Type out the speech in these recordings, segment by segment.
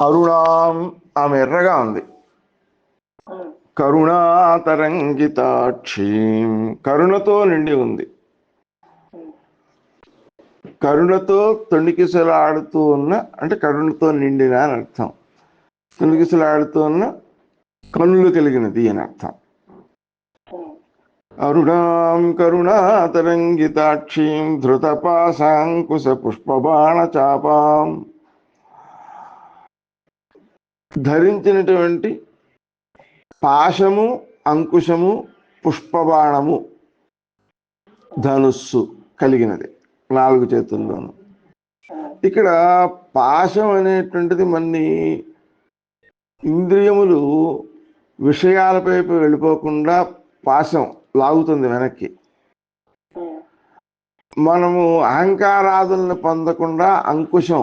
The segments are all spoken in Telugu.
అరుణాం ఆమె ఎర్రగా ఉంది. కరుణాతరంగితాక్షీం కరుణతో నిండి ఉంది. కరుణతో తొండికిసలాడుతూ ఉన్న అంటే కరుణతో నిండిన అని అర్థం. తొండికిసలాడుతూ ఉన్న కనులు కలిగినది అని అర్థం. అరుణాం కరుణాతరంగితాక్షీం ధృతపాశాంకుశ పుష్పబాణ చాపాం ధరించినటువంటి పాశము అంకుశము పుష్పబాణము ధనుస్సు కలిగినది నాలుగు చేతుల్లోనూ. ఇక్కడ పాశం అనేటువంటిది మన్ని ఇంద్రియములు విషయాలపై వెళ్ళిపోకుండా పాశం లాగుతుంది వెనక్కి. మనము అహంకారాదులను పొందకుండా అంకుశం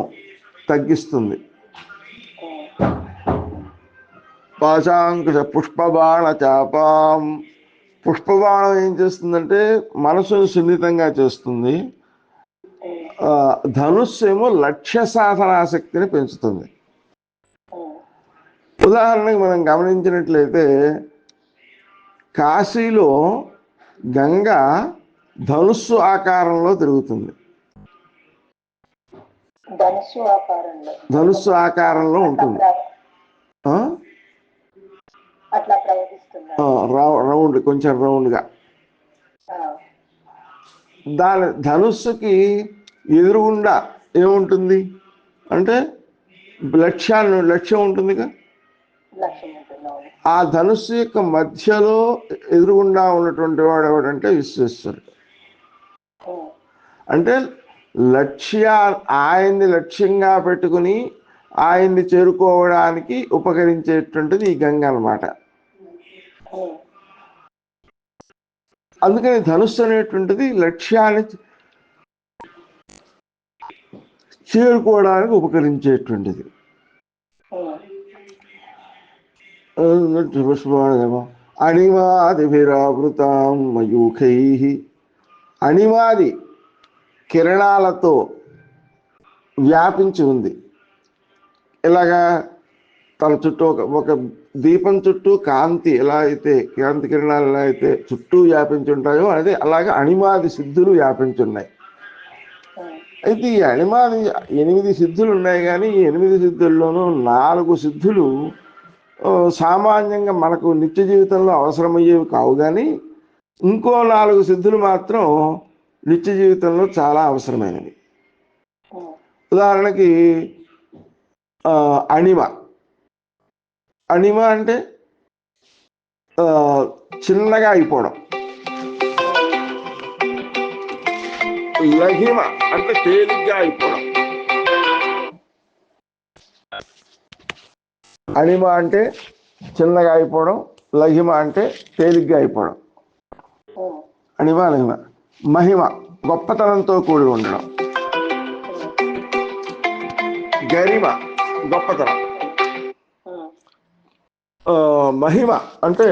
తగ్గిస్తుంది. పాశాంకుశ పుష్పబాణ చాపాం పుష్పబాణం ఏం చేస్తుందంటే మనసును సున్నితంగా చేస్తుంది. ధనుస్సేమో లక్ష్య ధనుస్సు ఏమో లక్ష్య సాధనాశక్తిని పెంచుతుంది. ఉదాహరణకి మనం గమనించినట్లయితే కాశీలో గంగ ధనుస్సు ఆకారంలో తిరుగుతుంది. ధనుస్సు ఆకారంలో. ఉంటుంది. రౌండ్ కొంచెం రౌండ్గా. దాని ధనుస్సుకి ఎదురుగుండా ఏముంటుంది? అంటే లక్ష్యాన్ని లక్ష్యం ఉంటుందిగా? ఆ ధనుస్సు యొక్క మధ్యలో ఎదురుగుండా ఉన్నటువంటి వాడు ఎవడంటే విశ్వేశ్వరుడు. అంటే లక్ష్య ఆయన్ని లక్ష్యంగా పెట్టుకుని ఆయన్ని చేరుకోవడానికి ఉపకరించేటువంటిది ఈ గంగ అన్నమాట. అందుకని ధనుస్సు అనేటువంటిది లక్ష్యాన్ని చేరుకోవడానికి ఉపకరించేటువంటిది. ఉమ్, పుష్పమాణమో మయూఖై. అణిమాది కిరణాలతో వ్యాపించి ఉంది. ఇలాగా తన చుట్టూ ఒక ఒక దీపం చుట్టూ కాంతి ఎలా అయితే కాంతి కిరణాలు ఎలా అయితే చుట్టూ వ్యాపించి ఉంటాయో అదే అలాగే అణిమాది సిద్ధులు వ్యాపించి ఉన్నాయి. అయితే ఈ అణిమాది ఎనిమిది సిద్ధులు ఉన్నాయి కానీ ఈ ఎనిమిది సిద్ధుల్లోనూ నాలుగు సిద్ధులు సామాన్యంగా మనకు నిత్య జీవితంలో అవసరమయ్యేవి కావు కానీ ఇంకో నాలుగు సిద్ధులు మాత్రం నిత్య జీవితంలో చాలా అవసరమైనవి. ఉదాహరణకి అణిమ అణిమ అంటే చిన్నగా అయిపోవడం. లహిమ అంటే తేలిగ్గా అయిపోవడం. అణిమ అంటే చిన్నగా అయిపోవడం లహిమ అంటే తేలిగ్గా అయిపోవడం. అణిమ లహిమ. మహిమ గొప్పతనంతో కూడి ఉండడం. గరిమ గొప్పతనం. మహిమ అంటే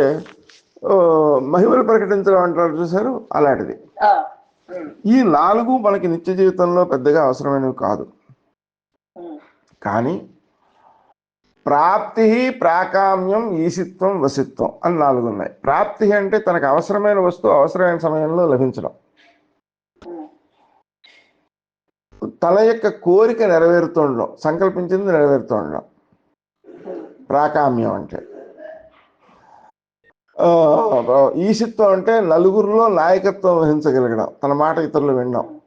మహిమలు ప్రకటించడం అంటారు చూసారు అలాంటిది. ఈ నాలుగు మనకి నిత్య జీవితంలో పెద్దగా అవసరమైనవి కాదు. కానీ ప్రాప్తి ప్రాకామ్యం ఈసిత్వం వసిత్వం అని నాలుగు ఉన్నాయి ప్రాప్తి అంటే తనకు అవసరమైన వస్తువు అవసరమైన సమయంలో లభించడం. తన యొక్క కోరిక నెరవేరుతుండడం సంకల్పించింది నెరవేరుతుండడం. ఉండడం ప్రాకామ్యం అంటే. ఈశిత్వం అంటే నలుగురిలో నాయకత్వం వహించగలగడం. తన మాట ఇతరులు వినడం.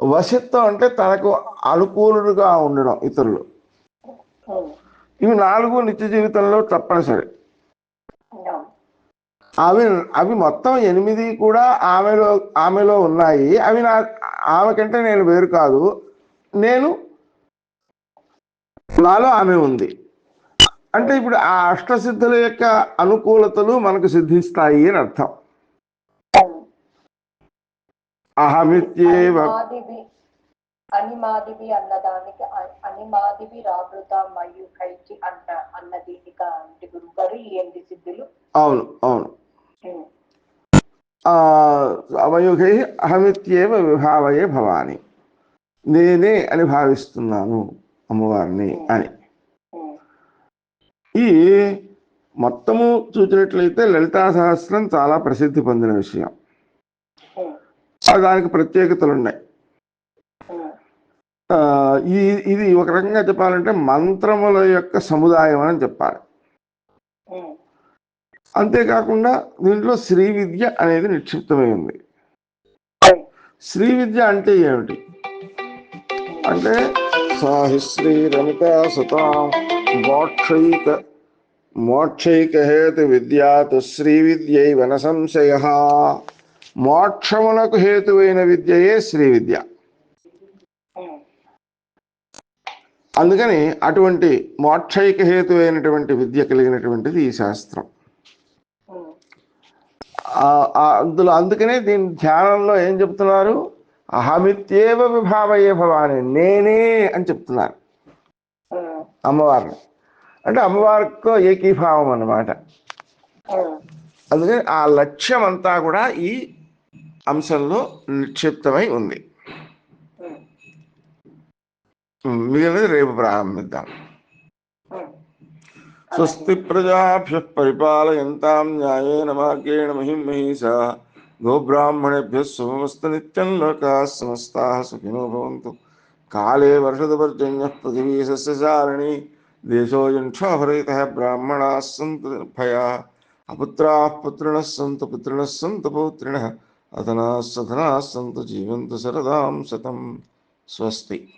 వశిత్వం అంటే తనకు అనుకూలుడుగా ఉండడం ఇతరులు. ఇవి నాలుగు నిత్య జీవితంలో తప్పనిసరి. అవి అవి మొత్తం ఎనిమిది కూడా ఆమెలో ఆమెలో ఉన్నాయి. అవి నా ఆమె కంటే నేను వేరు కాదు. నేను నాలో ఆమె ఉంది. అంటే ఇప్పుడు ఆ అష్టసిద్ధుల యొక్క అనుకూలతలు మనకు సిద్ధిస్తాయి అని అర్థం. అహమిత్యేవ అనిమాదివి అన్నదానికి అనిమాదివి రాబృత మయూఖైకి అంట అన్న దీనికి అంటే గురువు గారు ఈ ఎనిమిది సిద్ధులు. అవును అవును. అవయుగై అహమిత్యేవ విభావయే భవాని. నేనే అని భావిస్తున్నాను అమ్మవారిని అని. ఈ మొత్తము చూసినట్లయితే లలితా సహస్రం చాలా ప్రసిద్ధి పొందిన విషయం. దానికి ప్రత్యేకతలు ఉన్నాయి ఈ ఇది ఒక రకంగా చెప్పాలంటే మంత్రముల యొక్క సముదాయం అని చెప్పాలి. అంతేకాకుండా దీంట్లో శ్రీ విద్య అనేది నిక్షిప్తమై ఉంది. శ్రీ విద్య అంటే ఏమిటి? అంటే సాహి శ్రీ రమిత సుతాం మోక్షైక మోక్షైక హేతు విద్యాతు శ్రీ విద్యై వన సంశయ. మోక్షమునకు హేతువైన విద్యయే శ్రీ విద్య. అందుకని అటువంటి మోక్షైక హేతువైనటువంటి విద్య కలిగినటువంటిది ఈ శాస్త్రం. అందులో అందుకనే దీని ధ్యానంలో ఏం చెప్తున్నారు? అహమిత్యేవ విభావయే భవాని నేనే అని చెప్తున్నారు. అమ్మవారిని. అంటే అమ్మవారితో ఏకీభావం అన్నమాట. అందుకని ఆ లక్ష్యం అంతా కూడా ఈ అంశంలో నిక్షిప్తమై ఉంది. మిగిలినది రేపు ప్రారంభిద్దాం. స్వస్తి ప్రజాభ్య పరిపాలయంతాం న్యాయేన మార్గేణ మహిం మహిషా. గోబ్రాహ్మణేభ్య శుభమస్తు నిత్యం లోకా సమస్తా సుఖినో భవంతు. కాళే వర్షదపర్జన్య పృథివీ సస్యచారిణి దేశోయం క్షోభరహిత బ్రాహ్మణా సంతు నిర్భయా అపుత్రా పుత్రిణ సంతు పుత్రిణ సంతు పౌత్రిణ. అతనా సధనా సంతు జీవంతు శరదాం శతం స్వస్తి.